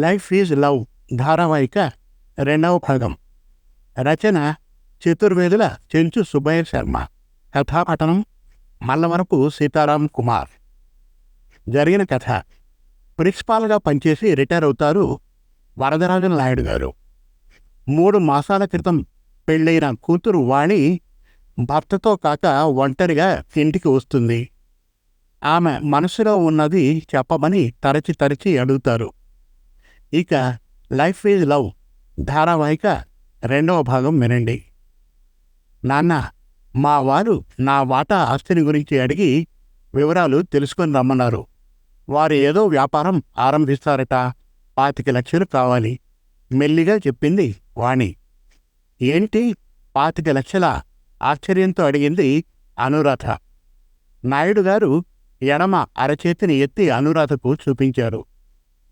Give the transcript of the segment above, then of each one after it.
Life is love ధారావాహిక రెండవ భాగం. రచన చతుర్వేదుల చెంచు సుబ్బయ్య శర్మ. కథాపఠనం మల్లవరపు సీతారాం కుమార్. జరిగిన కథ. ప్రిన్సిపాల్గా పనిచేసి రిటైర్ అవుతారు వరదరాజన్ నాయుడు గారు. మూడు మాసాల క్రితం పెళ్ళైన కూతురు వాణి భర్తతో కాక ఒంటరిగా ఇంటికి వస్తుంది. ఆమె మనసులో ఉన్నది చెప్పమని తరచి తరచి అడుగుతారు. ఇక లైఫ్ ఈజ్ లవ్. ధారావాహిక రెండవ భాగం వినండి. నాన్న మా వారు నా వాటా ఆస్తిని గురించి అడిగి వివరాలు తెలుసుకొని రమ్మన్నారు. వారు ఏదో వ్యాపారం ఆరంభిస్తారట. పాతిక లక్షలు కావాలి. మెల్లిగా చెప్పింది వాణి. ఏంటి? పాతిక లక్షల ఆశ్చర్యంతో అడిగింది అనురాధ. నాయుడు గారు ఎడమ అరచేతిని ఎత్తి అనురాధకు చూపించారు.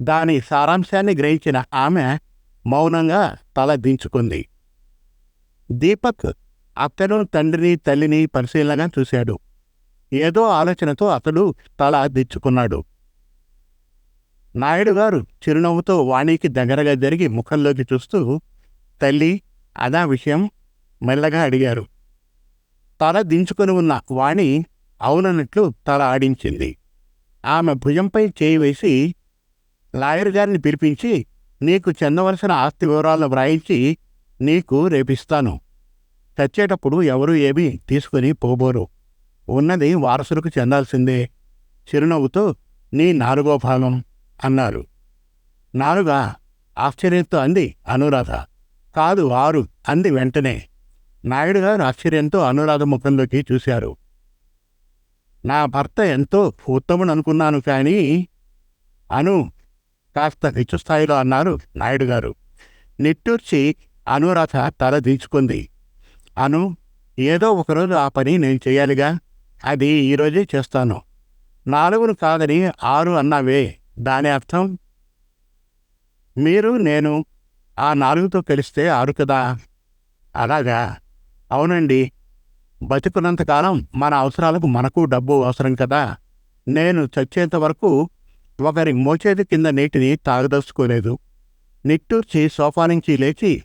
దాని సారాంశాన్ని గ్రహించిన ఆమె మౌనంగా తల దించుకుంది. దీపక్ అతను తండ్రిని తల్లిని పరిశీలనగా చూశాడు. ఏదో ఆలోచనతో అతడు తల దించుకున్నాడు. నాయుడు గారు చిరునవ్వుతో వాణికి దగ్గరగా జరిగి ముఖంలోకి చూస్తూ తల్లి అదా విషయం? మెల్లగా అడిగారు. తల దించుకొని ఉన్న వాణి అవునన్నట్లు తల ఆడించింది. ఆమె భుజంపై చేయి వేసి లాయర్ గారిని పిలిపించి నీకు చెందవలసిన ఆస్తి వివరాలను వ్రాయించి నీకు రేపిస్తాను. తెచ్చేటప్పుడు ఎవరూ ఏమీ తీసుకుని పోబోరు. ఉన్నది వారసులకు చెందాల్సిందే. చిరునవ్వుతో నీ నాలుగో భాగం అన్నారు. నాలుగా ఆశ్చర్యంతో అంది అనురాధ. కాదు ఆరు అంది వెంటనే. నాయుడు గారు ఆశ్చర్యంతో అనురాధ ముఖంలోకి చూశారు. నా భర్త ఎంతో ఉత్తముడు అనుకున్నాను కానీ అను కాస్త హెచ్చు స్థాయిలో అన్నారు నాయుడు గారు. నిట్టూర్చి అనురాధ తల దించుకుంది. అను ఏదో ఒకరోజు ఆ పని నేను చేయాలిగా? అది ఈరోజే చేస్తాను. నాలుగును కాదని ఆరు అన్నావే దాని అర్థం? మీరు నేను ఆ నాలుగుతో కలిస్తే ఆరు కదా? అలాగా? అవునండి. బతుకున్నంతకాలం మన అవసరాలకు మనకు డబ్బు అవసరం కదా? నేను చచ్చేంత వరకు ఒకరి మోచేది కింద నీటిని తాగదలుచుకోలేదు నిట్టూర్చి సోఫా నుంచి లేచి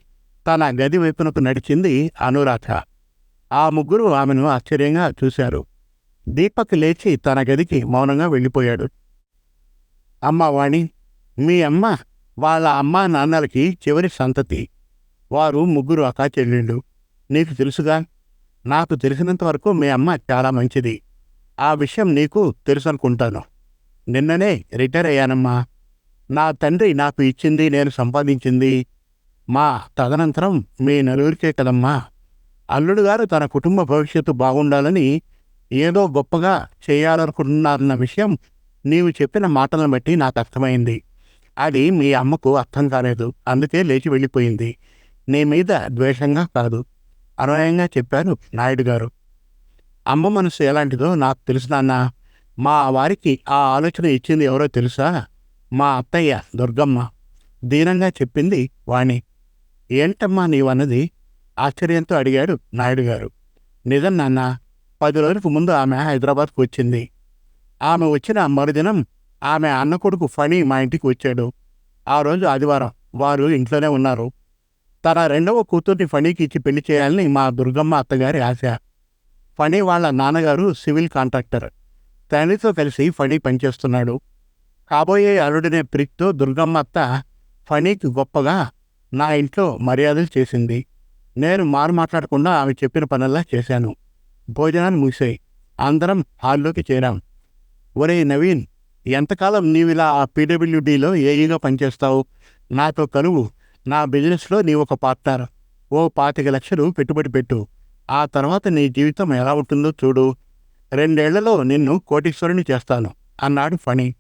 తన గది వైపునకు నడిచింది అనురాధ. ఆ ముగ్గురు ఆమెను ఆశ్చర్యంగా చూశారు. దీపక్ లేచి తన గదికి మౌనంగా వెళ్ళిపోయాడు. అమ్మ వాణి మీ అమ్మ వాళ్ళ అమ్మా నాన్నలకి చివరి సంతతి. వారు ముగ్గురు అక్కా చెల్లెళ్ళు నీకు తెలుసుగా? నాకు తెలిసినంత వరకు మీ అమ్మ చాలా మంచిది. ఆ విషయం నీకు తెలుసనుకుంటాను. నిన్ననే రిటైర్ అయ్యానమ్మా. నా తండ్రి నాకు ఇచ్చింది నేను సంపాదించింది. మా తదనంతరం మీ నలుగురికే కదమ్మా. అల్లుడు గారు తన కుటుంబ భవిష్యత్తు బాగుండాలని ఏదో గొప్పగా చేయాలనుకుంటున్నారన్న విషయం నీవు చెప్పిన మాటలను బట్టి నాకు అర్థమైంది. అది మీ అమ్మకు అర్థం కాలేదు. అందుకే లేచి వెళ్ళిపోయింది. నీ మీద ద్వేషంగా కాదు. అనునయంగా చెప్పారు నాయుడు గారు. అమ్మ మనసు ఎలాంటిదో నాకు తెలుసు నాన్న. మా వారికి ఆ ఆలోచన ఇచ్చింది ఎవరో తెలుసా? మా అత్తయ్య దుర్గమ్మ. దీనంగా చెప్పింది వాణి. ఏంటమ్మా నీవన్నది? ఆశ్చర్యంతో అడిగాడు నాయుడు గారు. నిజం నాన్న పది రోజులకు ముందు ఆమె హైదరాబాద్కు వచ్చింది. ఆమె వచ్చిన మరుదినం ఆమె అన్న కొడుకు ఫణి మా ఇంటికి వచ్చాడు. ఆ రోజు ఆదివారం వారు ఇంట్లోనే ఉన్నారు. తన రెండవ కూతుర్ని ఫణికి ఇచ్చి పెళ్ళి చేయాలని మా దుర్గమ్మ అత్తగారి ఆశ. ఫణి వాళ్ళ నాన్నగారు సివిల్ కాంట్రాక్టర్. తండ్రితో కలిసి ఫణి పనిచేస్తున్నాడు. కాబోయే అరుడనే ప్రిక్తో దుర్గమ్మ అత్త ఫణికి గొప్పగా నా ఇంట్లో మర్యాదలు చేసింది. నేను మారు మాట్లాడకుండా ఆమె చెప్పిన పనుల్లా చేశాను. భోజనాన్ని మూసాయి అందరం హాల్లోకి చేరాం. ఒరే నవీన్ ఎంతకాలం నీవిలా ఆ పీడబ్ల్యూడీలో ఏఈగా పనిచేస్తావు? నాతో కలువు. నా బిజినెస్లో నీ ఒక పార్ట్నర్. ఓ పాతిక లక్షలు పెట్టుబడి పెట్టు. ఆ తర్వాత నీ జీవితం ఎలా ఉంటుందో చూడు. రెండేళ్ళలో నిన్ను కోటీశ్వరుని చేస్తాను అన్నాడు ఫణి.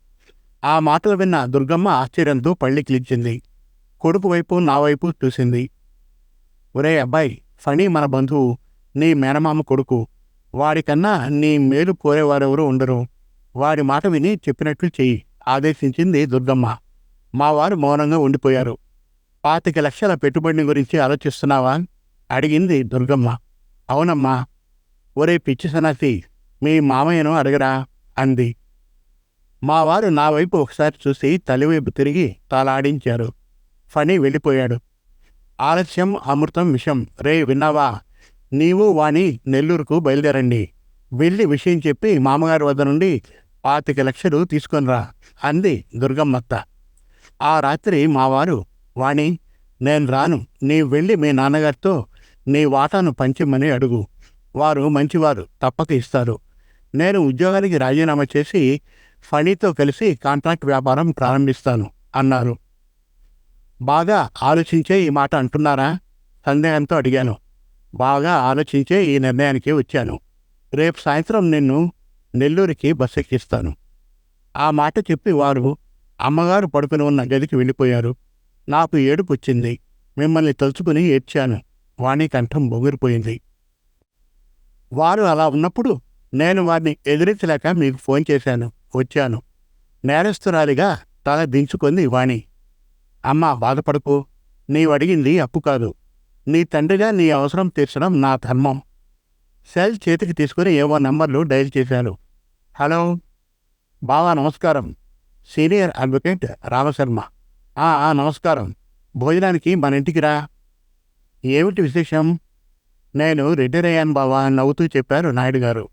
ఆ మాటలు విన్న దుర్గమ్మ ఆశ్చర్యంతో పళ్ళి కిలిచింది. కొడుకు వైపు నా వైపు చూసింది. ఒరే అబ్బాయి ఫణి మన బంధువు నీ మేనమామ కొడుకు. వాడికన్నా నీ మేలు కోరేవారెవరూ ఉండరు. వారి మాట విని చెప్పినట్లు చెయ్యి ఆదేశించింది దుర్గమ్మ. మావారు మౌనంగా ఉండిపోయారు. పాతిక లక్షల పెట్టుబడిని గురించి ఆలోచిస్తున్నావా? అడిగింది దుర్గమ్మ. అవునమ్మా. ఒరే పిచ్చి సనాసి మీ మామయ్యను అడగరా అంది. మా వారు నా వైపు ఒకసారి చూసి తలివైపు తిరిగి తలాడించారు. ఫణి వెళ్ళిపోయాడు. ఆలస్యం అమృతం విషం. రే విన్నావా? నీవు వాణి నెల్లూరుకు బయలుదేరండి. వెళ్ళి విషయం చెప్పి మామగారి వద్ద నుండి పాతిక లక్షలు తీసుకొనిరా అంది దుర్గమ్మత్త. ఆ రాత్రి మావారు వాణి నేను రాను. నీవు వెళ్ళి మీ నాన్నగారితో నీ వాటాను పంచమని అడుగు. వారు మంచివారు తప్పక ఇస్తారు. నేను ఉద్యోగానికి రాజీనామా చేసి ఫణితో కలిసి కాంట్రాక్ట్ వ్యాపారం ప్రారంభిస్తాను అన్నారు. బాగా ఆలోచించే ఈ మాట అంటున్నారా? సందేహంతో అడిగాను. బాగా ఆలోచించే ఈ నిర్ణయానికి వచ్చాను. రేపు సాయంత్రం నిన్ను నెల్లూరికి బస్ ఎక్కిస్తాను. ఆ మాట చెప్పి వారు అమ్మగారు పడుకుని ఉన్న గదికి వెళ్ళిపోయారు. నాకు ఏడుపు వచ్చింది. మిమ్మల్ని తలుచుకుని ఏడ్చాను. వాణి కంఠం బొగిరిపోయింది. వారు అలా ఉన్నప్పుడు నేను వారిని ఎదిరించలేక మీకు ఫోన్ చేశాను వచ్చాను. నేరస్తురాలిగా తల దించుకుంది వాణి. అమ్మా బాధపడకు. నీవు అడిగింది అప్పు కాదు. నీ తండ్రిగా నీ అవసరం తీర్చడం నా ధర్మం. సెల్ చేతికి తీసుకుని ఏవో నంబర్లు డైల్ చేశాను హలో. బావా నమస్కారం. Senior advocate Ramasharma. ఆ ఆ, నమస్కారం. భోజనానికి మన ఇంటికి రా. ఏమిటి విశేషం? నేను రిటైర్ అయ్యాను బావా నవ్వుతూ చెప్పారు నాయుడు గారు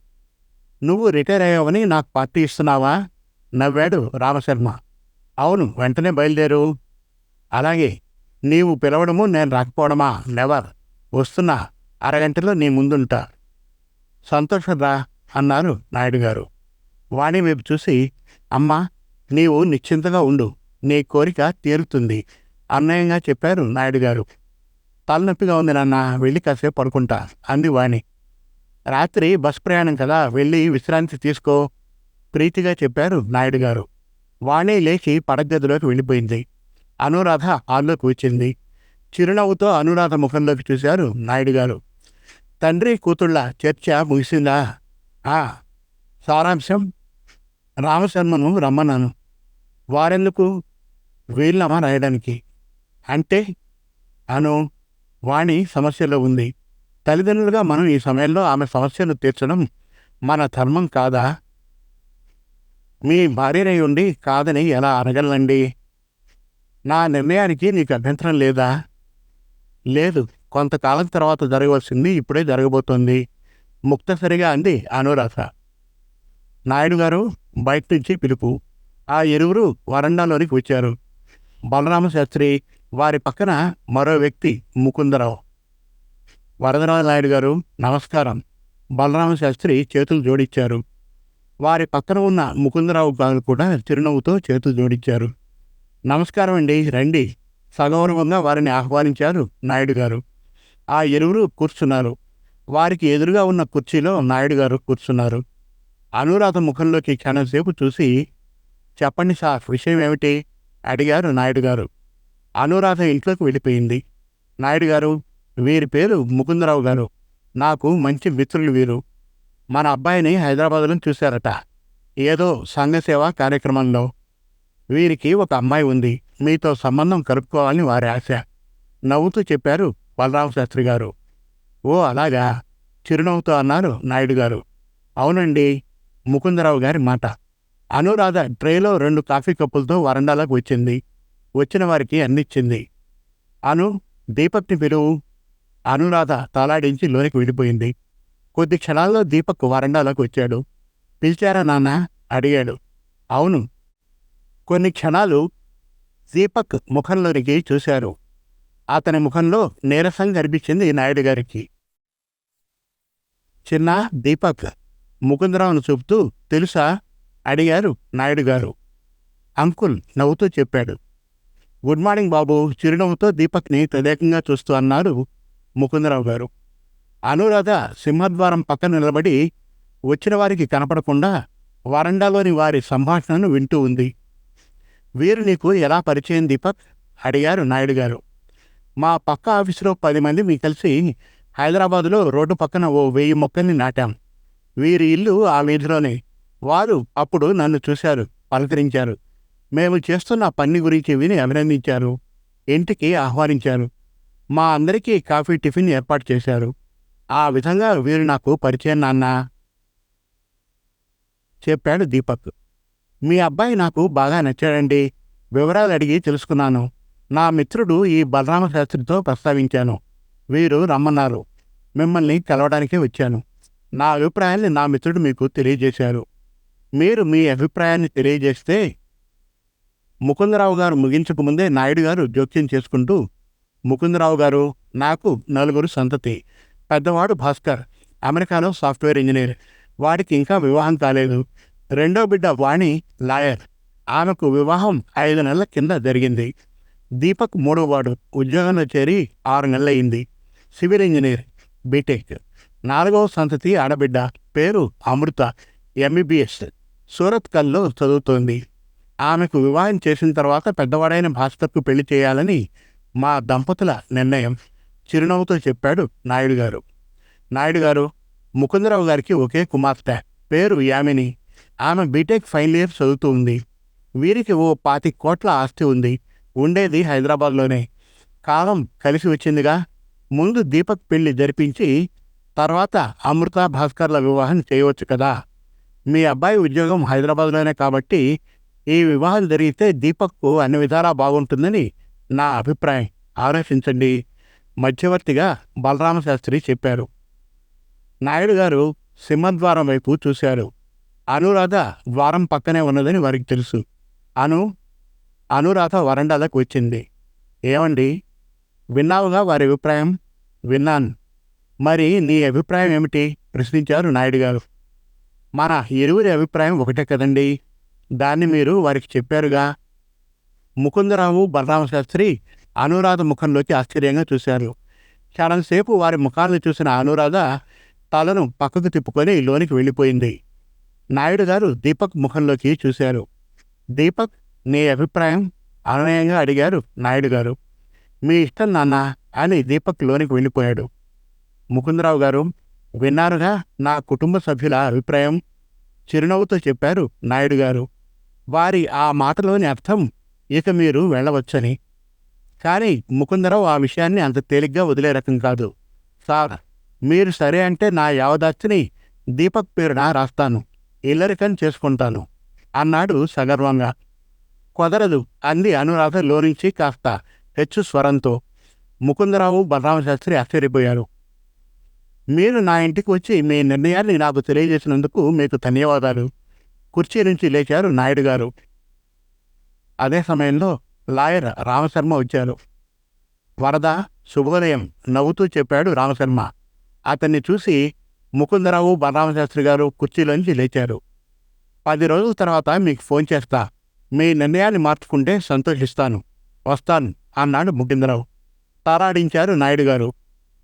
నువ్వు రిటైర్ అయ్యావని నాకు పార్టీ ఇస్తున్నావా? నవ్వాడు రామశర్మ. అవును వెంటనే బయలుదేరు. అలాగే నీవు పిలవడము నేను రాకపోవడమా? నెవర్. వస్తున్నా. అరగంటలో నీ ముందుంటా. సంతోషరా అన్నారు నాయుడు గారు వాణి వైపు చూసి అమ్మా నీవు నిశ్చింతగా ఉండు. నీ కోరిక తీరుతుంది. అన్నయంగా చెప్పారు నాయుడు గారు తలనొప్పిగా ఉంది నాన్న వెళ్ళి కాసేపు పడుకుంటా అంది వాణి. రాత్రి బస్ ప్రయాణం కదా వెళ్ళి విశ్రాంతి తీసుకో ప్రీతిగా చెప్పారు నాయుడు గారు. వాణి లేచి పడగదిలోకి వెళ్ళిపోయింది. అనురాధ హాల్లో వచ్చింది చిరునవ్వుతో అనురాధ ముఖంలోకి చూశారు నాయుడు గారు. తండ్రి కూతుళ్ళ చర్చ ముగిసిందా? ఆ సారాంశం రామశర్మను రమ్మన్నాను. వారెందుకు? వీళ్ళమా రాయడానికి. అంటే? అను వాణి సమస్యలో ఉంది. తల్లిదండ్రులుగా మనం ఈ సమయంలో ఆమె సమస్యను తీర్చడం మన ధర్మం కాదా? మీ భార్యనై ఉండి కాదని ఎలా అనగలండి నా నిర్ణయానికి నీకు అభ్యంతరం లేదా? లేదు కొంతకాలం తర్వాత జరగవలసింది ఇప్పుడే జరగబోతోంది. ముక్తసరిగా అంది అనురాధ. నాయుడు గారు బయట నుంచి పిలుపు. ఆ ఇరువురు వరండాలోనికి వచ్చారు. బలరామశాస్త్రి వారి పక్కన మరో వ్యక్తి ముకుందరావు. వరదరాజ నాయుడు గారు నమస్కారం. బలరామ శాస్త్రి చేతులు జోడించారు. వారి పక్కన ఉన్న ముకుందరావు గారు కూడా చిరునవ్వుతో చేతులు జోడించారు. నమస్కారం అండి రండి. సగౌరవంగా వారిని ఆహ్వానించారు నాయుడు గారు ఆ ఇరువురు కూర్చున్నారు. వారికి ఎదురుగా ఉన్న కుర్చీలో నాయుడు గారు కూర్చున్నారు. అనురాధ ముఖంలోకి క్షణంసేపు చూసి చెప్పండి సార్ విషయం ఏమిటి? అడిగారు నాయుడు గారు అనురాధ ఇంట్లోకి వెళ్ళిపోయింది. నాయుడు గారు వీరి పేరు ముకుందరావు గారు. నాకు మంచి మిత్రులు వీరు. మన అబ్బాయిని హైదరాబాద్లో చూశారట. ఏదో సంఘసేవ కార్యక్రమంలో. వీరికి ఒక అమ్మాయి ఉంది. మీతో సంబంధం కలుపుకోవాలని వారి ఆశ. నవ్వుతూ చెప్పారు బలరామ శాస్త్రి గారు. ఓ అలాగా. చిరునవ్వుతో అన్నారు నాయుడు గారు. అవునండి ముకుందరావు గారి మాట. అనురాధ ట్రేలో రెండు కాఫీ కప్పులతో వరండాలోకి వచ్చింది. వచ్చిన వారికి అందించింది అను దీపక్ని పిలువు. అనురాధ తలాడించి లోనికి వెళ్ళిపోయింది. కొద్ది క్షణాల్లో దీపక్ వరండాలోకి వచ్చాడు. పిలిచారా నాన్న? అడిగాడు. అవును. కొన్ని క్షణాలు దీపక్ ముఖంలోనికి చూశారు. అతని ముఖంలో నీరసం కనిపించింది నాయుడు గారికి. చిన్న దీపక్ ముకుందరావును చూపుతూ తెలుసా? అడిగారు నాయుడు గారు. అంకుల్ నవ్వుతూ చెప్పాడు. గుడ్ మార్నింగ్ బాబు. చిరునవ్వుతో దీపక్ని తదేకంగా చూస్తూ అన్నారు ముకుందరావు గారు. అనురాధ సింహద్వారం పక్కన నిలబడి వచ్చిన వారికి కనపడకుండా వరండాలోని వారి సంభాషణను వింటూ ఉంది. వీరు నీకు ఎలా పరిచయం దీపక్? అడిగారు నాయుడు గారు. మా పక్క ఆఫీసులో పది మంది మీ కలిసి హైదరాబాదులో రోడ్డు పక్కన ఓ వెయ్యి మొక్కల్ని నాటాం. వీరి ఇల్లు ఆ వీధిలోనే. వారు అప్పుడు నన్ను చూశారు పలకరించారు. మేము చేస్తున్న పని గురించి విని అభినందించారు. ఇంటికి ఆహ్వానించారు. మా అందరికీ కాఫీ టిఫిన్ ఏర్పాటు చేశారు. ఆ విధంగా వీరు నాకు పరిచయం నాన్న చెప్పాడు దీపక్. మీ అబ్బాయి నాకు బాగా నచ్చాడండి. వివరాలు అడిగి తెలుసుకున్నాను. నా మిత్రుడు ఈ బలరామ శాస్త్రితో ప్రస్తావించాను. వీరు రమ్మన్నారు. మిమ్మల్ని కలవడానికే వచ్చాను. నా అభిప్రాయాన్ని నా మిత్రుడు మీకు తెలియజేశారు. మీరు మీ అభిప్రాయాన్ని తెలియజేస్తే ముకుందరావు గారు ముగించకముందే నాయుడు గారు జోక్యం చేసుకుంటూ ముకుందరావు గారు నాకు నలుగురు సంతతి. పెద్దవాడు భాస్కర్ అమెరికాలో సాఫ్ట్వేర్ ఇంజనీర్. వాడికి ఇంకా వివాహం కాలేదు. రెండో బిడ్డ వాణి లాయర్. ఆమెకు వివాహం ఐదు నెలల కింద జరిగింది. దీపక్ మూడోవాడు ఉద్యోగంలో చేరి ఆరు నెలలయ్యింది సివిల్ ఇంజనీర్ బీటెక్. నాలుగవ సంతతి ఆడబిడ్డ పేరు అమృత. ఎంబీబీఎస్. సూరత్ కల్లో చదువుతోంది. ఆమెకు వివాహం చేసిన తర్వాత పెద్దవాడైన భాస్కర్కు పెళ్ళి చేయాలని మా దంపతుల నిర్ణయం చిరునవ్వుతో చెప్పాడు నాయుడు గారు నాయుడు గారు ముకుందరావు గారికి ఒకే కుమార్తె పేరు యామిని. ఆమె బీటెక్ ఫైనల్ ఇయర్ చదువుతూ ఉంది. వీరికి ఓ పాతి కోట్ల ఆస్తి ఉంది. ఉండేది హైదరాబాద్లోనే. కాలం కలిసి వచ్చిందిగా. ముందు దీపక్ పెళ్ళి జరిపించి తర్వాత అమృత భాస్కర్ల వివాహం చేయవచ్చు కదా. మీ అబ్బాయి ఉద్యోగం హైదరాబాద్లోనే కాబట్టి ఈ వివాహం జరిగితే దీపక్కు అన్ని విధాలా బాగుంటుందని నా అభిప్రాయం ఆలోచించండి. మధ్యవర్తిగా బలరామశాస్త్రి చెప్పారు. నాయుడు గారు సింహద్వారం వైపు చూశారు. అనురాధ ద్వారం పక్కనే ఉన్నదని వారికి తెలుసు. అను అనురాధ వరండాలకు వచ్చింది. ఏమండి? విన్నావుగా వారి అభిప్రాయం? విన్నాను. మరి నీ అభిప్రాయం ఏమిటి? ప్రశ్నించారు నాయుడు గారు. మన ఇరువురి అభిప్రాయం ఒకటే కదండి. దాన్ని మీరు వారికి చెప్పారుగా. ముకుందరావు బలరామశాస్త్రి అనురాధ ముఖంలోకి ఆశ్చర్యంగా చూశారు. చాలాసేపు వారి ముఖాలను చూసిన అనురాధ తలను పక్కకు తిప్పుకొని లోనికి వెళ్ళిపోయింది. నాయుడు గారు దీపక్ ముఖంలోకి చూశారు. దీపక్ నీ అభిప్రాయం? అనునయంగా అడిగారు నాయుడు గారు. మీ ఇష్టం నాన్న అని దీపక్ లోనికి వెళ్ళిపోయాడు. ముకుందరావు గారు విన్నారుగా నా కుటుంబ సభ్యుల అభిప్రాయం? చిరునవ్వుతో చెప్పారు నాయుడు గారు. వారి ఆ మాటలోని అర్థం ఇక మీరు వెళ్ళవచ్చని. కానీ ముకుందరావు ఆ విషయాన్ని అంత తేలిగ్గా వదిలే రకం కాదు. సార్ మీరు సరే అంటే నా యావదాస్తిని దీపక్ పేరున రాస్తాను. ఇల్లరికం చేసుకుంటాను. అన్నాడు సగర్వంగా. కుదరదు అంది అనురాధ లోరించి కాస్త హెచ్చు స్వరంతో. ముకుందరావు బలరామశాస్త్రి ఆశ్చర్యపోయారు. మీరు నా ఇంటికి వచ్చి మీ నిర్ణయాన్ని నాకు తెలియజేసినందుకు మీకు ధన్యవాదాలు. కుర్చీ నుంచి లేచారు నాయుడు గారు అదే సమయంలో లాయర్ రామశర్మ వచ్చారు. వరద శుభోదయం నవ్వుతూ చెప్పాడు రామశర్మ. అతన్ని చూసి ముకుందరావు బలరామశాస్త్రి గారు కుర్చీలోంచి లేచారు. పది రోజుల తర్వాత మీకు ఫోన్ చేస్తా. మీ నిర్ణయాన్ని మార్చుకుంటే సంతోషిస్తాను. వస్తాను అన్నాడు ముకుందరావు. తారాడించారు నాయుడు గారు.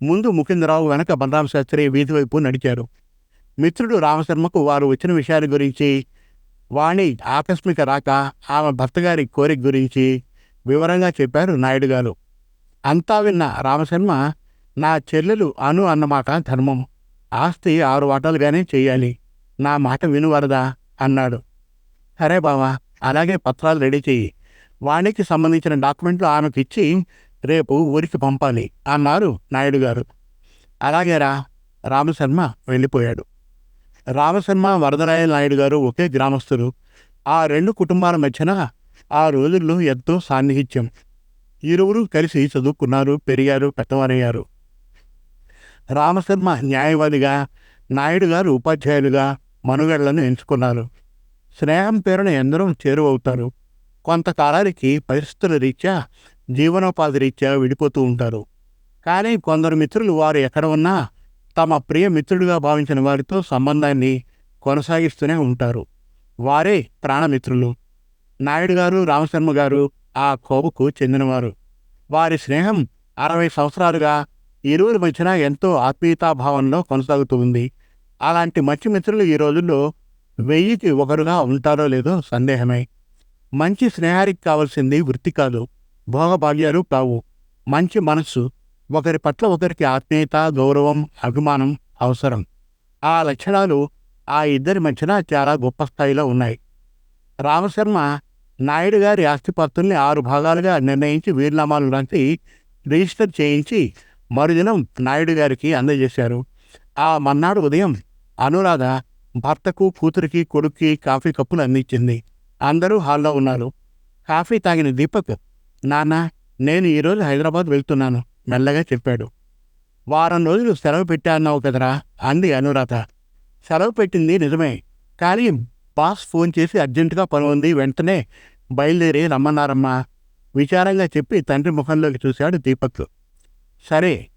ముందు ముకుందరావు వెనక బలరామశాస్త్రి వీధి వైపు నడిచారు. మిత్రుడు రామశర్మకు వారు వచ్చిన విషయాల గురించి వాణి ఆకస్మిక రాక ఆమె భర్తగారి కోరిక గురించి వివరంగా చెప్పారు నాయుడు గారు. అంతా విన్న రామశర్మ నా చెల్లెలు అను అన్నమాట ధర్మం. ఆస్తి ఆరు వాటాలుగానే చెయ్యాలి నా మాట వినువరదా? అన్నాడు. సరే బావా అలాగే పత్రాలు రెడీ చెయ్యి. వాణికి సంబంధించిన డాక్యుమెంట్లు ఆమెకు ఇచ్చి రేపు ఊరికి పంపాలి అన్నారు నాయుడు గారు. అలాగేరా రామశర్మ వెళ్ళిపోయాడు. రామశర్మ వరదరాయ నాయుడు గారు ఒకే గ్రామస్తులు. ఆ రెండు కుటుంబాల మధ్యన ఆ రోజుల్లో ఎంతో సాన్నిహిత్యం. ఇరువురు కలిసి చదువుకున్నారు పెరిగారు పెద్దవారయ్యారు. రామశర్మ న్యాయవాదిగా నాయుడు గారు ఉపాధ్యాయులుగా మనుగడలను ఎంచుకున్నారు. స్నేహం పేరున ఎందరో చేరువవుతారు. కొంతకాలానికి పరిస్థితుల రీత్యా జీవనోపాధి రీత్యా విడిపోతూ ఉంటారు. కానీ కొందరు మిత్రులు వారు ఎక్కడ ఉన్నా తమ ప్రియ మిత్రుడిగా భావించిన వారితో సంబంధాన్ని కొనసాగిస్తూనే ఉంటారు. వారే ప్రాణమిత్రులు. నాయుడు గారు రామశర్మ గారు ఆ కోవకు చెందినవారు. వారి స్నేహం అరవై సంవత్సరాలుగా ఇరువురి మధ్యన ఎంతో ఆత్మీయతాభావంలో కొనసాగుతుంది అలాంటి మంచి మిత్రులు ఈ రోజుల్లో వెయ్యికి ఒకరుగా ఉంటారో లేదో సందేహమే. మంచి స్నేహానికి కావలసింది వృత్తి కాదు. భోగభాగ్యాలు కావు. మంచి మనస్సు ఒకరి పట్ల ఒకరికి ఆత్మీయత గౌరవం అభిమానం అవసరం. ఆ లక్షణాలు ఆ ఇద్దరి మధ్యన చాలా గొప్ప స్థాయిలో ఉన్నాయి. రామశర్మ నాయుడు గారి ఆస్తిపత్రుల్ని ఆరు భాగాలుగా నిర్ణయించి వీరునామాలు రాసి రిజిస్టర్ చేయించి మరుదినం నాయుడు గారికి అందజేశారు. ఆ మన్నాడు ఉదయం అనురాధ భర్తకు కూతురికి కొడుక్కి కాఫీ కప్పులు అందించింది. అందరూ హాల్లో ఉన్నారు. కాఫీ తాగిన దీపక్ నాన్న నేను ఈరోజు హైదరాబాద్ వెళ్తున్నాను. మెల్లగా చెప్పాడు. వారం రోజులు సెలవు పెట్టాన్నావు కదరా? అంది అనురాధ. సెలవు పెట్టింది నిజమే. కానీ బాస్ ఫోన్ చేసి అర్జెంటుగా పని ఉంది. వెంటనే బయలుదేరి రమ్మన్నారమ్మా. విచారంగా చెప్పి తండ్రి ముఖంలోకి చూశాడు దీపక్. సరే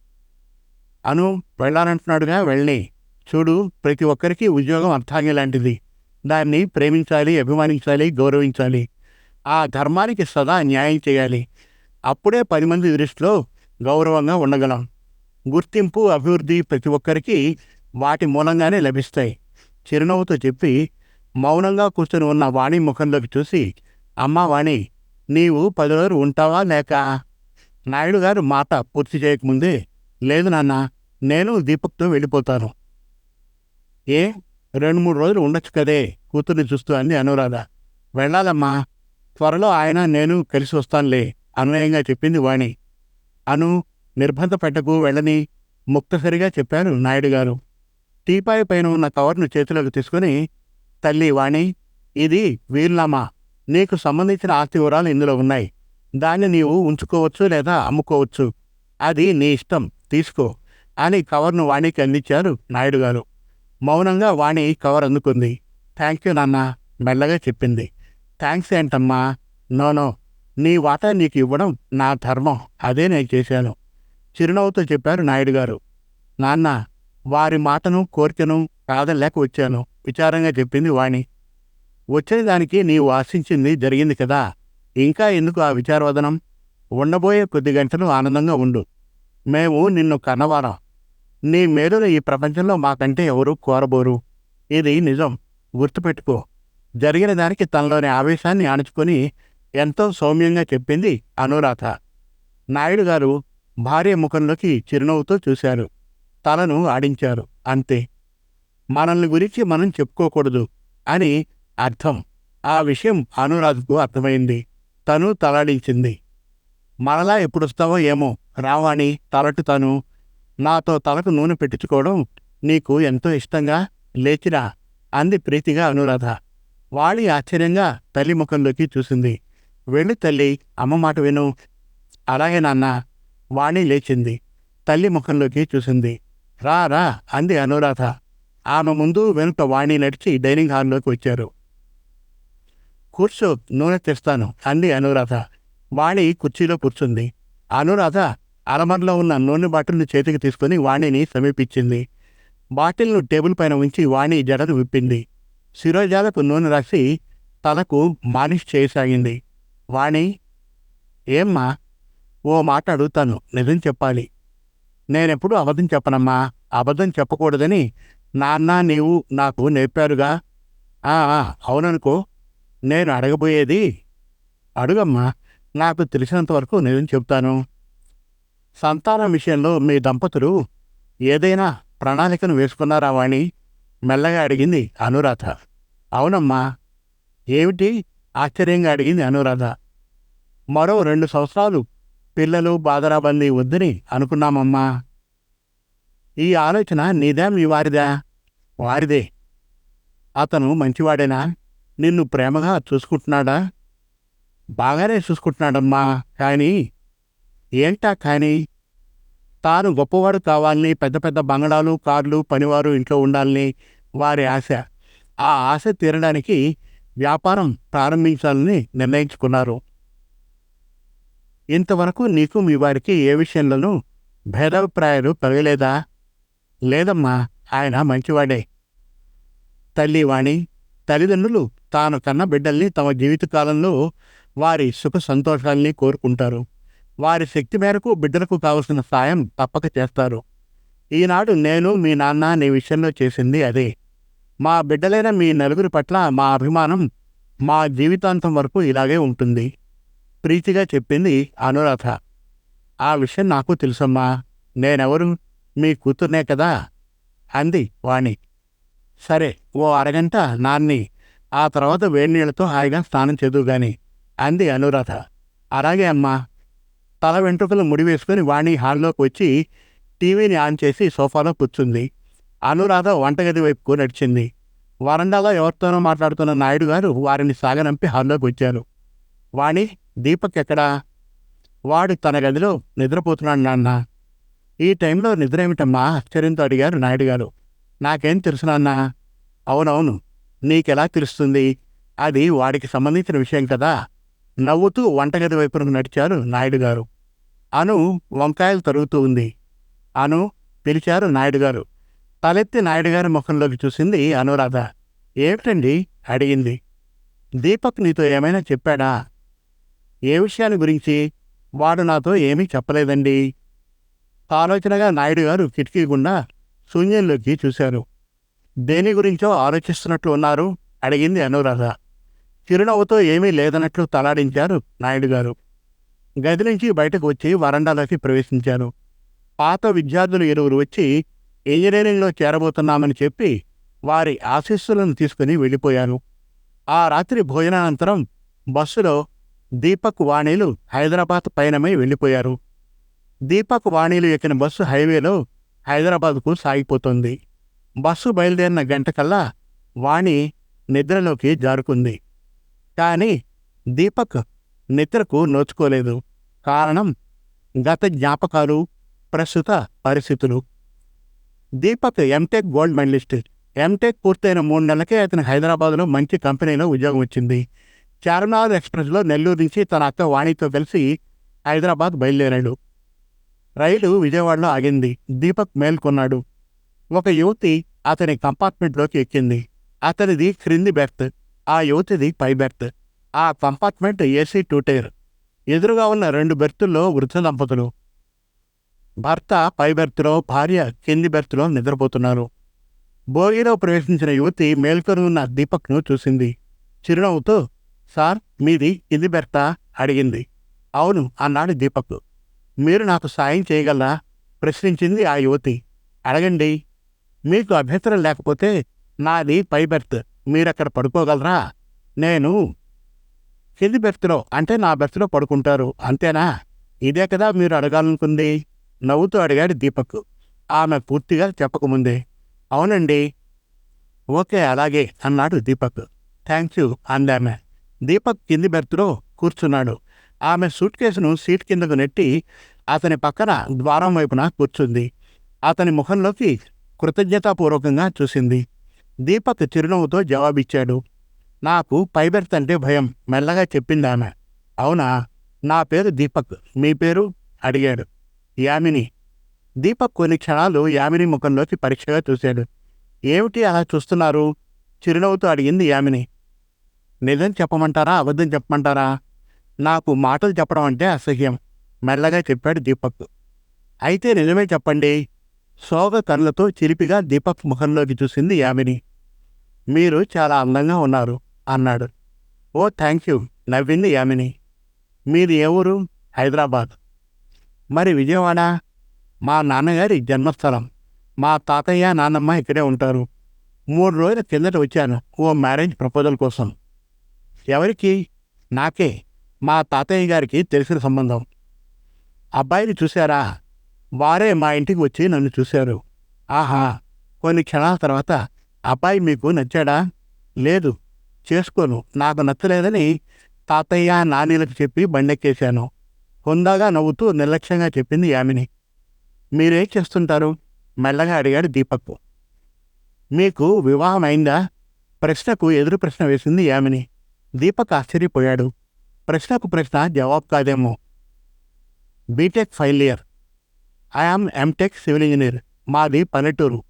అను వెళ్ళాలంటున్నాడుగా వెళ్ళి చూడు ప్రతి ఒక్కరికి ఉద్యోగం అర్థాంగి లాంటిది. దాన్ని ప్రేమించాలి అభిమానించాలి గౌరవించాలి. ఆ ధర్మానికి సదా న్యాయం చేయాలి. అప్పుడే పది మంది దృష్టిలో గౌరవంగా ఉండగలం. గుర్తింపు అభివృద్ధి ప్రతి ఒక్కరికి వాటి మూలంగానే లభిస్తాయి. చిరునవ్వుతో చెప్పి మౌనంగా కూర్చొని ఉన్న వాణి ముఖంలోకి చూసి అమ్మా వాణి నీవు పది రోజులు ఉంటావా లేక? నాయుడు గారు మాట పూర్తి చేయకముందే లేదు నాన్న నేను దీపక్తో వెళ్ళిపోతాను. ఏ? రెండు మూడు రోజులు ఉండొచ్చు కదే కూతుర్ని చూస్తూ అంది అనురాధ. వెళ్ళాలమ్మా త్వరలో ఆయన నేను కలిసి వస్తానులే అన్వయంగా చెప్పింది వాణి. అను నిర్బంధ పెట్టకు వెళ్ళని ముక్తసరిగా చెప్పారు నాయుడు గారు. టీపాయ్ పైన ఉన్న కవర్ను చేతిలోకి తీసుకుని తల్లి వాణి ఇది వీలునామా? నీకు సంబంధించిన ఆస్తి వివరాలు ఇందులో ఉన్నాయి. దాన్ని నీవు ఉంచుకోవచ్చు లేదా అమ్ముకోవచ్చు. అది నీ ఇష్టం. తీసుకో అని కవర్ను వాణికి అందించారు నాయుడు గారు. మౌనంగా వాణి కవర్ అందుకుంది. థ్యాంక్ యూ నాన్న మెల్లగా చెప్పింది. థ్యాంక్స్ ఏంటమ్మా? నోనో నీ వాటా నీకు ఇవ్వడం నా ధర్మం. అదే నేను చేశాను. చిరునవ్వుతో చెప్పారు నాయుడు గారు. నాన్న వారి మాటను కోరికను కాదలేక వచ్చాను. విచారంగా చెప్పింది వాణి. వచ్చేదానికి నీవు ఆశించింది జరిగింది కదా. ఇంకా ఎందుకు ఆ విచారవదనం? ఉండబోయే కొద్ది గంటలు ఆనందంగా ఉండు. మేము నిన్ను కన్నవారం. నీ మేలున ఈ ప్రపంచంలో మాకంటే ఎవరూ కోరబోరు. ఇది నిజం. గుర్తుపెట్టుకో. జరిగిన దానికి తనలోని ఆవేశాన్ని అణుచుకొని ఎంతో సౌమ్యంగా చెప్పింది అనురాధ. నాయుడు గారు భార్య ముఖంలోకి చిరునవ్వుతో చూశారు. తలను ఆడించారు. అంతే. మనల్ని గురించి మనం చెప్పుకోకూడదు అని అర్థం. ఆ విషయం అనురాధకు అర్థమైంది. తను తలాడించింది. మరలా ఎప్పుడొస్తావో ఏమో. రావాణి తలటు తను. నాతో తలకు నూనె పెట్టించుకోవడం నీకు ఎంతో ఇష్టంగా? లేచిరా అంది ప్రీతిగా అనురాధ. వాడి ఆశ్చర్యంగా తల్లి ముఖంలోకి చూసింది. వెళ్ళి తల్లి అమ్మ మాట విను. అలాగే నాన్న వాణి లేచింది. తల్లి ముఖంలోకి చూసింది. రా రా అంది అనురాధ. ఆమె ముందు వెనుక వాణి నడిచి డైనింగ్ హాల్లోకి వచ్చారు. కూర్చో నూనె తెస్తాను అంది అనురాధ. వాణి కుర్చీలో కూర్చుంది. అనురాధ అరమరలో ఉన్న నూనె బాటిల్ని చేతికి తీసుకుని వాణిని సమీపించింది. బాటిల్ను టేబుల్ పైన ఉంచి వాణి జడను విప్పింది. శిరోజాలకు నూనె రాసి తలకు మాలిష్ చేయసాగింది. వాణి ఏమ్మా? ఓ మాట అడుగుతాను నిజం చెప్పాలి. నేనెప్పుడు అబద్ధం చెప్పనమ్మా. అబద్ధం చెప్పకూడదని నాన్న నీవు నాకు నేర్పారుగా. ఆ ఆ, అవుననుకో నేను అడగబోయేది అడుగమ్మా నాకు తెలిసినంత వరకు నిజం చెప్తాను సంతానం విషయంలో మీ దంపతులు ఏదైనా ప్రణాళికను వేసుకున్నారా వాణి? మెల్లగా అడిగింది అనురాధ. అవునమ్మా. ఏమిటి? ఆశ్చర్యంగా అడిగింది అనురాధ. మరో రెండు సంవత్సరాలు పిల్లలు బాదరాబందీ వద్దని అనుకున్నామమ్మా. ఈ ఆలోచన నీదా మీ వారిదా. వారిదే అతను మంచివాడేనా? నిన్ను ప్రేమగా చూసుకుంటున్నాడా? బాగానే చూసుకుంటున్నాడమ్మా కానీ ఏంటా కానీ తాను గొప్పవాడు కావాలని పెద్ద పెద్ద బంగళాలు కార్లు పనివారు ఇంట్లో ఉండాలని వారి ఆశ. ఆ ఆశ తీరడానికి వ్యాపారం ప్రారంభించాలని నిర్ణయించుకున్నారు. ఇంతవరకు నీకు మీ వారికి ఏ విషయంలోనూ భేదాభిప్రాయాలు పెరగలేదా? లేదమ్మా ఆయన మంచివాడే. తల్లి వాణి తల్లిదండ్రులు తాను కన్న బిడ్డల్ని తమ జీవితకాలంలో వారి సుఖ సంతోషాల్ని కోరుకుంటారు. వారి శక్తి మేరకు బిడ్డలకు కావలసిన సాయం తప్పక చేస్తారు. ఈనాడు నేను మీ నాన్న నీ విషయంలో చేసింది అదే. మా బిడ్డలైన మీ నలుగురి పట్ల మా అభిమానం మా జీవితాంతం వరకు ఇలాగే ఉంటుంది. ప్రీతిగా చెప్పింది అనురాధ. ఆ విషయం నాకు తెలుసమ్మా. నేనెవరు? మీ కూతుర్నే కదా? అంది వాణి. సరే ఓ అరగంట నాన్ని ఆ తర్వాత వేడినీళ్ళతో హాయిగా స్నానం చేదువుగాని అంది అనురాధ. అలాగే అమ్మా. తల వెంట్రుకలు ముడివేసుకుని వాణి హాల్లోకి వచ్చి టీవీని ఆన్ చేసి సోఫాలో కూర్చుంది. అనురాధ వంటగది వైపుకు నడిచింది. వరండాలో ఎవరితోనో మాట్లాడుతున్న నాయుడు గారు వారిని సాగనంపి హాల్లోకి వచ్చారు. వాణి దీపక్ ఎక్కడా? వాడు తన గదిలో నిద్రపోతున్నాడు నాన్న. ఈ టైంలో నిద్ర ఏమిటమ్మా ఆశ్చర్యంతో అడిగారు నాయుడు గారు. నాకేం తెలుసు నాన్న. అవునవును. నీకెలా తెలుస్తుంది? అది వాడికి సంబంధించిన విషయం కదా. నవ్వుతూ వంటగది వైపునకు నడిచారు నాయుడు గారు. అను వంకాయలు తరుగుతూ ఉంది. అను? పిలిచారు నాయుడు గారు. తలెత్తి నాయుడు గారి ముఖంలోకి చూసింది అనురాధ. ఏమిటండి? అడిగింది. దీపక్ నీతో ఏమైనా చెప్పాడా? ఏ విషయాన్ని గురించి? వాడు నాతో ఏమీ చెప్పలేదండి. ఆలోచనగా నాయుడు గారు కిటికీ గుండా శూన్యంలోకి చూశారు. దేని గురించో ఆలోచిస్తున్నట్లు ఉన్నారు? అడిగింది అనురాధ. చిరునవ్వుతో ఏమీ లేదన్నట్లు తలాడించారు నాయుడు గారు. గది నుంచి బయటకు వచ్చి వరండాలోకి ప్రవేశించారు. పాత విద్యార్థులు ఇరువురు వచ్చి ఇంజనీరింగ్లో చేరబోతున్నామని చెప్పి వారి ఆశీస్సులను తీసుకుని వెళ్ళిపోయాను. ఆ రాత్రి భోజనానంతరం బస్సులో దీపక్ వాణీలు హైదరాబాద్ పయనమై వెళ్ళిపోయారు. దీపక్ వాణీలు ఎక్కిన బస్సు హైవేలో హైదరాబాద్కు సాగిపోతుంది. బస్సు బయలుదేరిన గంటకల్లా వాణి నిద్రలోకి జారుకుంది. కానీ దీపక్ నిద్రకు నోచుకోలేదు. కారణం గత జ్ఞాపకాలు ప్రస్తుత పరిస్థితులు. Deepak MTech gold medalist MTech పూర్తయిన మూడు నెలలకే అతను హైదరాబాద్లో మంచి కంపెనీలో ఉద్యోగం వచ్చింది. చార్మినార్ ఎక్స్ప్రెస్లో నెల్లూరు నుంచి తన అక్క వాణితో కలిసి హైదరాబాద్ బయలుదేరాడు. రైలు విజయవాడలో ఆగింది. దీపక్ మేల్కొన్నాడు. ఒక యువతి అతని కంపార్ట్మెంట్లోకి ఎక్కింది. అతనిది క్రింది బెర్త్. ఆ యువతిది పై బెర్త్. ఆ కంపార్ట్మెంట్ ఏసీ టూ టైర్. ఎదురుగా ఉన్న రెండు బెర్తుల్లో వృద్ధ దంపతులు. భర్త పై బెర్త్లో భార్య కింది బెర్త్లో నిద్రపోతున్నారు. బోగిలో ప్రవేశించిన యువతి మేల్కొని ఉన్న దీపక్ను చూసింది. చిరునవ్వుతో సార్ మీది కింది బెర్త అడిగింది. అవును అన్నాడు దీపక్. మీరు నాకు సాయం చేయగలరా? ప్రశ్నించింది ఆ యువతి. అడగండి. మీకు అభ్యంతరం లేకపోతే నాది పై బెర్త్ మీరక్కడ పడుకోగలరా? నేను కింది బెర్త్లో అంటే నా బెర్త్లో పడుకుంటారు. అంతేనా? ఇదే కదా మీరు అడగాలనుకుంది. నవ్వుతూ అడిగాడు దీపక్. ఆమె పూర్తిగా చెప్పకముందే అవునండి. ఓకే అలాగే అన్నాడు దీపక్. థ్యాంక్ యూ అందామె. దీపక్ కింది బెర్త్లో కూర్చున్నాడు. ఆమె సూట్ కేసును సీట్ కిందకు నెట్టి అతని పక్కన ద్వారం వైపున కూర్చుంది. అతని ముఖంలోకి కృతజ్ఞతాపూర్వకంగా చూసింది. దీపక్ చిరునవ్వుతో జవాబిచ్చాడు నాకు పైబెర్త్ అంటే భయం మెల్లగా చెప్పింది ఆమె అవునా? నా పేరు దీపక్. మీ పేరు? అడిగాడు. యామిని. దీపక్ కొన్ని క్షణాలు యామిని ముఖంలోకి పరీక్షగా చూశాడు. ఏమిటి అలా చూస్తున్నారు? చిరునవ్వుతో అడిగింది యామిని. నిజం చెప్పమంటారా? అబద్ధం చెప్పమంటారా? నాకు మాటలు చెప్పడం అంటే అసహ్యం మెల్లగా చెప్పాడు దీపక్. అయితే నిజమే చెప్పండి. శోక కళ్ళతో చిలిపిగా దీపక్ ముఖంలోకి చూసింది యామిని. మీరు చాలా అందంగా ఉన్నారు అన్నాడు. ఓ థ్యాంక్ యూ నవ్వింది యామిని. మీది ఏ ఊరు? హైదరాబాద్. మరి విజయవాడ? మా నాన్నగారి జన్మస్థలం. మా తాతయ్య నాన్నమ్మ ఇక్కడే ఉంటారు. మూడు రోజుల కిందట వచ్చాను ఓ మ్యారేజ్ ప్రపోజల్ కోసం. ఎవరికి? నాకే. మా తాతయ్య గారికి తెలిసిన సంబంధం. అబ్బాయిని చూశారా? వారే మా ఇంటికి వచ్చి నన్ను చూశారు. ఆహా! కొన్ని క్షణాల తర్వాత అబ్బాయి మీకు నచ్చాడా? లేదు. చేసుకోను. నాకు నచ్చలేదని తాతయ్య నాన్నీలకు చెప్పి బండెక్కేశాను. హుందాగా నవ్వుతూ నిర్లక్ష్యంగా చెప్పింది యామిని. మీరేం చేస్తుంటారు? మెల్లగా అడిగాడు దీపక్. మీకు వివాహం అయిందా? ప్రశ్నకు ఎదురు ప్రశ్న వేసింది యామిని. దీపక్ ఆశ్చర్యపోయాడు. ప్రశ్నకు ప్రశ్న జవాబు కాదేమో. BTech final year. I am MTech civil engineer. మాది పల్లెటూరు.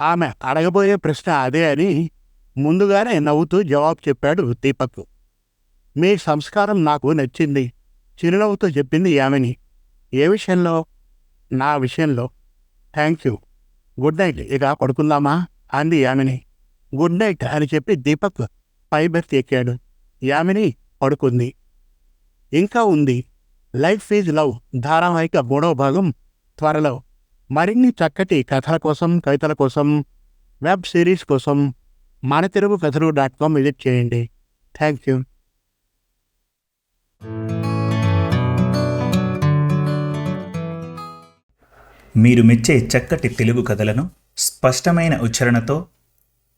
ఆమె అడగబోయే ప్రశ్న అదే అని ముందుగానే నవ్వుతూ జవాబు చెప్పాడు దీపక్. మీ సంస్కారం నాకు నచ్చింది. చిరునవ్వుతో చెప్పింది యామిని. ఏ విషయంలో? నా విషయంలో. Thank you. Good night. ఇక పడుకుందామా? అంది యామిని. గుడ్ నైట్ అని చెప్పి దీపక్ పై బెర్త్ ఎక్కాడు. యామిని పడుకుంది. ఇంకా ఉంది. Life is love. ధారావాహిక మూడవ భాగం త్వరలో. మరిన్ని చక్కటి కథల కోసం కవితల కోసం వెబ్ సిరీస్ కోసం మన తెలుగు కథలు డాట్ కామ్ విజిట్ చేయండి. Thank you. మీరు మెచ్చే చక్కటి తెలుగు కథలను స్పష్టమైన ఉచ్చారణతో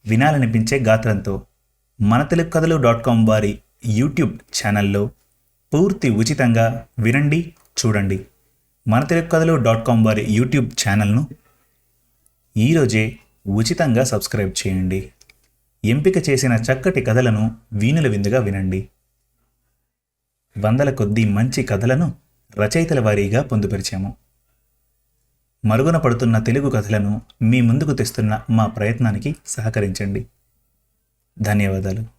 వినాలనిపించే గాత్రంతో మన తెలుగు కథలు డాట్ కామ్ వారి యూట్యూబ్ ఛానల్లో పూర్తి ఉచితంగా వినండి చూడండి. మన తెలుగు కథలు డాట్ కామ్ వారి యూట్యూబ్ ఛానల్ను ఈరోజే ఉచితంగా సబ్స్క్రైబ్ చేయండి. ఎంపిక చేసిన చక్కటి కథలను వీణుల విందుగా వినండి. వందల కొద్దీ మంచి కథలను రచయితల వారీగా పొందుపరిచాము. మరుగున పడుతున్న తెలుగు కథలను మీ ముందుకు తెస్తున్న మా ప్రయత్నానికి సహకరించండి. ధన్యవాదాలు.